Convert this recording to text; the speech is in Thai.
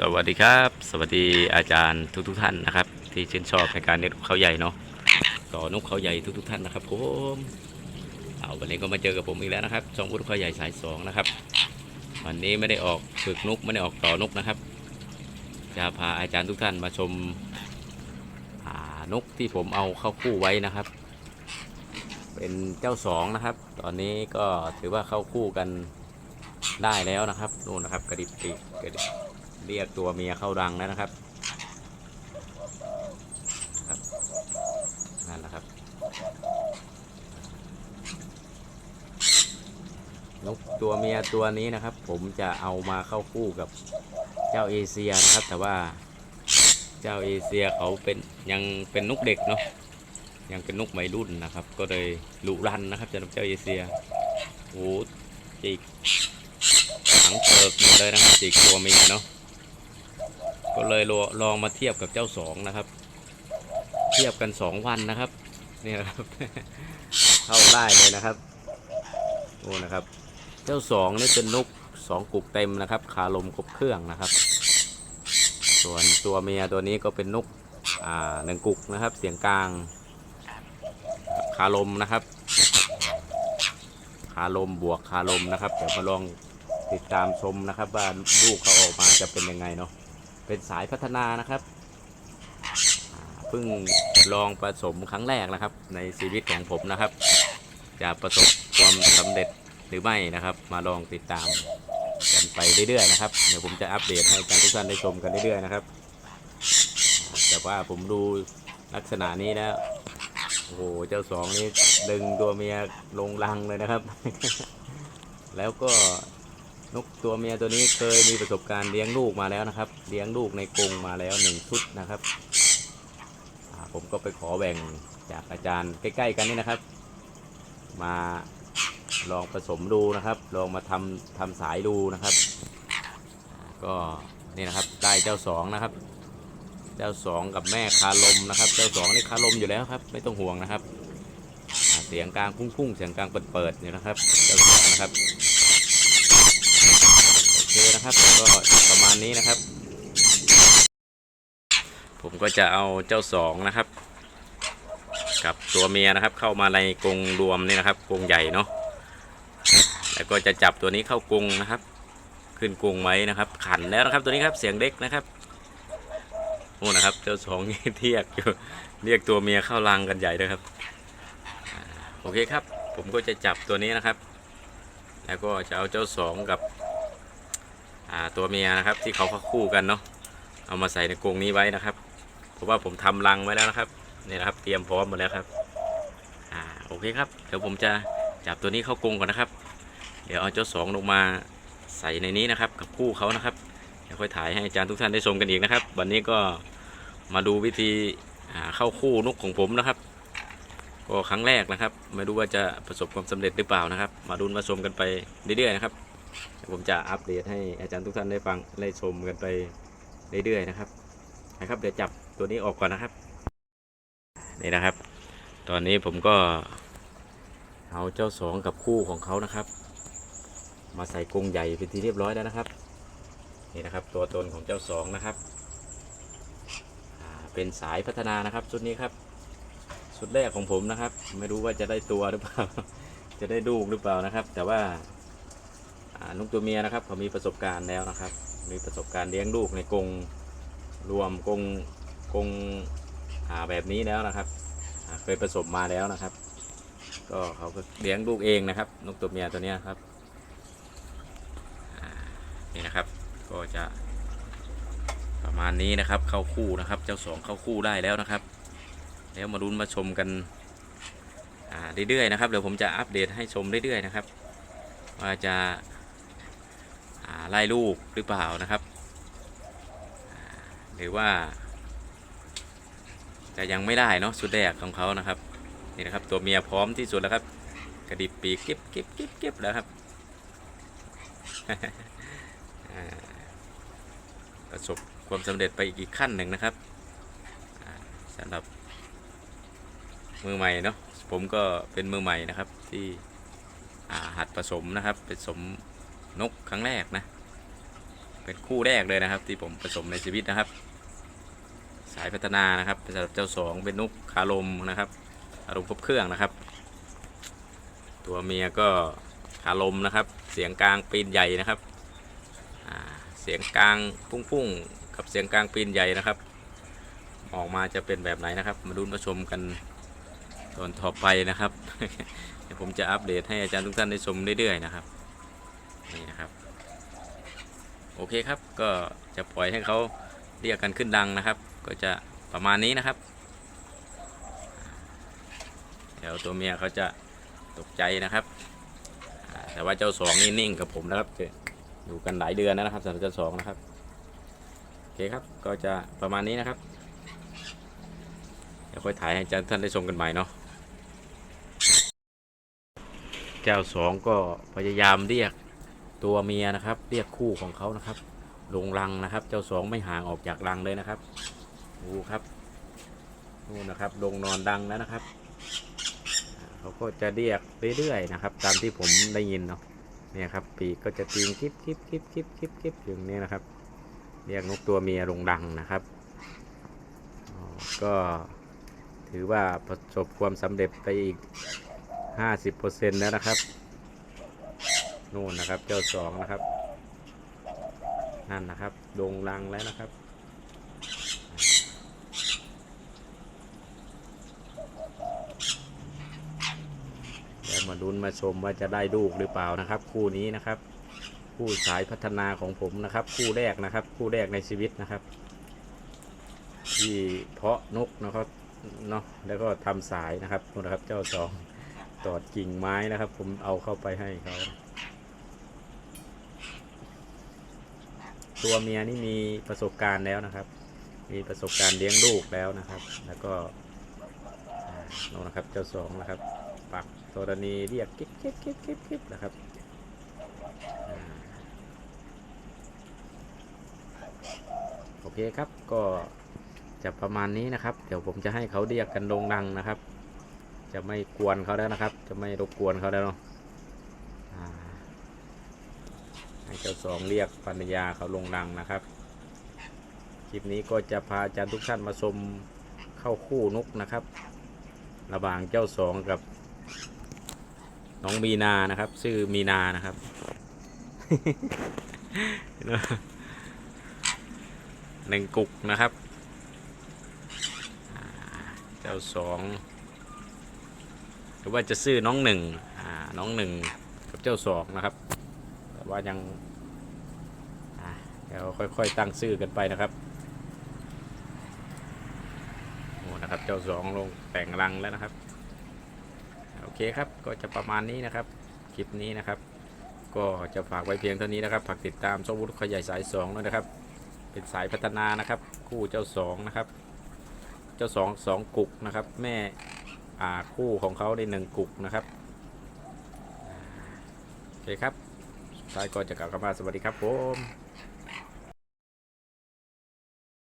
สวัสดีครับ สวัสดีอาจารย์ทุกทุกท่านนะครับ ที่ชื่นชอบในการเลี้ยงนกเขาใหญ่เนาะต่อนกเขาใหญ่ทุกทุกท่านนะครับผมเอาวันนี้ก็มาเจอกับผมอีกแล้วนะครับช่องวุฒิเขาใหญ่สายสองนะครับ วันนี้ไม่ได้ออกฝึกนกไม่ได้ออกต่อนกนะครับ จะพาอาจารย์ทุกท่านมาชมานกที่ผมเอาเข้าคู่ไว้นะครับ เป็นเจ้าสองนะครับ ตอนนี้ก็ถือว่าเข้าคู่กันได้แล้วนะครับนู่นนะครับกระดิบปีกกระดิบ เรียกตัวเมียเข้ารังแล้วนะครับครับนั่นแหละครับนกตัวเมียตัวนี้นะครับ ผมจะเอามาเข้าคู่กับเจ้าเอเชียนะครับ แต่ว่าเจ้าเอเชียเขาเป็นยังเป็นนกเด็กเนาะยังเป็นนกใหม่รุ่นนะครับ ก็เลยลุรันนะครับเจ้าเจ้าเอเชียโอ้จิกหางเปิกหมดเลยนะครับจิกตัวเมียเนาะ ก็เลยลอลองมาเทียบกับเจ้าสองนะครับ เทียบกันสองวันนะครับนี่นะครับเข้าได้เลยนะครับโอ้นะครับ เจ้าสองนี่เป็นนกสองกุกเต็มนะครับคาลมครบเครื่องนะครับ ส่วนตัวเมียตัวนี้ก็เป็นนกอ่าหนึ่งกุกนะครับ เสียงกลางคาลมนะครับคาลมบวกคาลมนะครับ เดี๋ยวมาลองติดตามชมนะครับว่าลูกเขาออกมาจะเป็นยังไงเนาะ เป็นสายพัฒนานะครับเพิ่งลองผสมครั้งแรกนะครับ ในชีวิตของผมนะครับ จะประสบความสำเร็จหรือไม่นะครับ มาลองติดตามกันไปเรื่อยๆนะครับเดี๋ยวผมจะอัปเดตให้ทุกท่านได้ชมกันเรื่อยๆนะครับ แต่ว่าผมดูลักษณะนี้แล้วโอ้โหเจ้าสองนี่ดึงตัวเมียลงรังเลยนะครับ แล้วก็ นกตัวเมียตัวนี้เคยมีประสบการณ์เลี้ยงลูกมาแล้วนะครับ เลี้ยงลูกในกรงมาแล้วหนึ่งชุดนะครับ ผมก็ไปขอแบ่งจากอาจารย์ใกล้ๆกันนี่นะครับ มาลองผสมดูนะครับ ลองมาทำทำสายดูนะครับ ก็นี่นะครับได้เจ้าสองนะครับ เจ้าสองกับแม่คาลมนะครับ เจ้าสองนี่คาลมอยู่แล้วครับ ไม่ต้องห่วงนะครับ เสียงกลางพุ่งๆเสียงกลางเปิดๆเนี่ยนะครับ เจ้าสองนะครับ นะครับ ก็ประมาณนี้นะครับ ผมก็จะเอาเจ้าสองนะครับ กับตัวเมียนะครับ เข้ามาในกรงรวมนี่นะครับกรงใหญ่เนาะแล้วก็จะจับตัวนี้เข้ากรงนะครับ ขึ้นกรงไว้นะครับ ขันแล้วนะครับ ตัวนี้ครับเสียงเด็กนะครับโอ้นะครับ เจ้าสองนี่เทียกอยู่เรียกตัวเมียเข้ารังกันใหญ่เลยครับโอเคครับ ผมก็จะจับตัวนี้นะครับ แล้วก็จะเอาเจ้าสองกับ ตัวเมียนะครับที่เขาเข้าคู่กันเนาะเอามาใส่ในกรงนี้ไว้นะครับเพราะว่าผมทำรังไว้แล้วนะครับนี่นะครับ เตรียมพร้อมหมดแล้วครับอ่าโอเคครับเดี๋ยวผมจะจับตัวนี้เข้ากรงก่อนนะครับ เดี๋ยวเอาเจ้าสองลงมาใส่ในนี้นะครับ กับคู่เขานะครับเดี๋ยวค่อยถ่ายให้อาจารย์ทุกท่านได้ชมกันอีกนะครับ วันนี้ก็มาดูวิธีเข้าคู่นกของผมนะครับ ก็ครั้งแรกนะครับ ไม่รู้ว่าจะประสบความสำเร็จหรือเปล่านะครับ มาดูมาชมกันไปเรื่อยๆนะครับ ผมจะอัปเดตให้อาจารย์ทุกท่านได้ฟังได้ชมกันไปเรื่อยๆนะครับนะครับเดี๋ยวจับตัวนี้ออกก่อนนะครับ นี่นะครับ ตอนนี้ผมก็เอาเจ้าสองกับคู่ของเขานะครับ มาใส่กรงใหญ่เป็นที่เรียบร้อยแล้วนะครับ นี่นะครับตัวตนของเจ้าสองนะครับเป็นสายพัฒนานะครับชุดนี้ครับชุดแรกของผมนะครับ ไม่รู้ว่าจะได้ตัวหรือเปล่า จะได้ลูกหรือเปล่านะครับ แต่ว่า นกตัวเมียนะครับเขามีประสบการณ์แล้วนะครับ มีประสบการณ์เลี้ยงลูกในกรงรวมกรงกรงหาแบบนี้แล้วนะครับเคยประสบมาแล้วนะครับ ก็เขาก็เลี้ยงลูกเองนะครับ นกตัวเมียตัวนี้ครับนี่นะครับก็จะประมาณนี้นะครับเข้าคู่นะครับ เจ้าสองเข้าคู่ได้แล้วนะครับ แล้วมาลุ้นมาชมกันเรื่อยๆนะครับเดี๋ยวผมจะอัปเดตให้ชมเรื่อยๆนะครับ ว่าจะ ไล่ลูกหรือเปล่านะครับ หรือว่า จะยังไม่ได้เนาะสุดแรกของเขานะครับนี่นะครับตัวเมียพร้อมที่สุดแล้วครับ กระดิบปีกเก็บเก็บเก็บเก็บแล้วครับประสบความสำเร็จไปอีกขั้นหนึ่งนะครับอ่าสำหรับมือใหม่เนาะผมก็เป็นมือใหม่นะครับที่หัดผสมนะครับผสม นกครั้งแรกนะ เป็นคู่แรกเลยนะครับ ที่ผมผสมในชีวิตนะครับ สายพัฒนานะครับสำหรับเจ้าสองเป็นนกคารมนะครับ อารมณ์ครบเครื่องนะครับ ตัวเมียก็คารมนะครับ เสียงกลางปีนใหญ่นะครับเสียงกลางพุ่งๆกับเสียงกลางปีนใหญ่นะครับ ออกมาจะเป็นแบบไหนนะครับ มาดูมาชมกันตอนต่อไปนะครับเดี๋ยวผมจะอัปเดตให้อาจารย์ทุกท่านได้ชมเรื่อยๆนะครับ นี่นะครับ โอเคครับก็จะปล่อยให้เขาเรียกกันขึ้นดังนะครับ ก็จะประมาณนี้นะครับเดี๋ยวตัวเมียเขาจะตกใจนะครับ แต่ว่าเจ้าสองนี่นิ่งกับผมนะครับอยู่กันหลายเดือนนะครับสำหรับเจ้าสองนะครับโอเคครับก็จะประมาณนี้นะครับเดี๋ยวค่อยถ่ายให้อาจาท่านได้ชมกันใหม่เนาะเจ้าสองก็พยายามเรียก ตัวเมียนะครับ เรียกคู่ของเขานะครับ ลงรังนะครับ เจ้าสองไม่ห่างออกจากรังเลยนะครับดูครับนู่นนะครับลงนอนดังแล้วนะครับเขาก็จะเรียกเรื่อยๆนะครับ ตามที่ผมได้ยินเนาะเนี่ยครับ ปีกก็จะตีงคิบคิบคิบคิบคิบคิบอย่างนี้นะครับ เรียกนกตัวเมียลงดังนะครับก็ถือว่าประสบความสำเร็จไปอีก 50%แล้วนะครับ นู่นนะครับ เจ้าสองนะครับ นั่นนะครับลงรังแล้วนะครับ เดี๋ยวมาลุ้นมาชมว่าจะได้ลูกหรือเปล่านะครับ คู่นี้นะครับ คู่สายพัฒนาของผมนะครับ คู่แรกนะครับ คู่แรกในชีวิตนะครับ ที่เพาะนกนะครับเนาะแล้วก็ทำสายนะครับนู่นนะครับ เจ้าสองตอดกิ่งไม้นะครับ ผมเอาเข้าไปให้เขา ตัวเมียนี่มีประสบการณ์แล้วนะครับ มีประสบการณ์เลี้ยงลูกแล้วนะครับ แล้วก็นนะครับเจ้าสองนะครับปักโทรณีเรียกกิ๊บกิ๊บกิ๊บกิ๊บกิ๊บนะครับโอเคครับก็จะประมาณนี้นะครับ เดี๋ยวผมจะให้เขาเรียกกันลงรังนะครับ จะไม่กวนเขาแล้วนะครับ จะไม่รบกวนเขาแล้วเนาะอ่า ให้เจ้าสองเรียกภรรยาเขาลงรังนะครับ คลิปนี้ก็จะพาอาจารย์ทุกท่านมาชมเข้าคู่นกนะครับ ระหว่างเจ้าสองกับน้องมีนานะครับ ชื่อมีนานะครับหนึ่งกุกนะครับ เจ้าสองหรือว่าจะซื้อน้องหนึ่งอ่าน้องหนึ่งกับเจ้าสองนะครับ ว่ายังเดี๋ยวค่อยๆตั้งชื่อกันไปนะครับโอ้นะครับ เจ้าสองลงแต่งรังแล้วนะครับ โอเคครับก็จะประมาณนี้นะครับ คลิปนี้นะครับ ก็จะฝากไว้เพียงเท่านี้นะครับฝากติดตามช่องวุฒิขยายสายสองด้วยนะครับ เป็นสายพัฒนานะครับ คู่เจ้าสองนะครับ เจ้าสองสองกุกนะครับ แม่อาคู่ของเขาได้หนึ่งกุกนะครับโอเคครับ ท้ายก็จะกล่าวคำว่าสวัสดีครับผม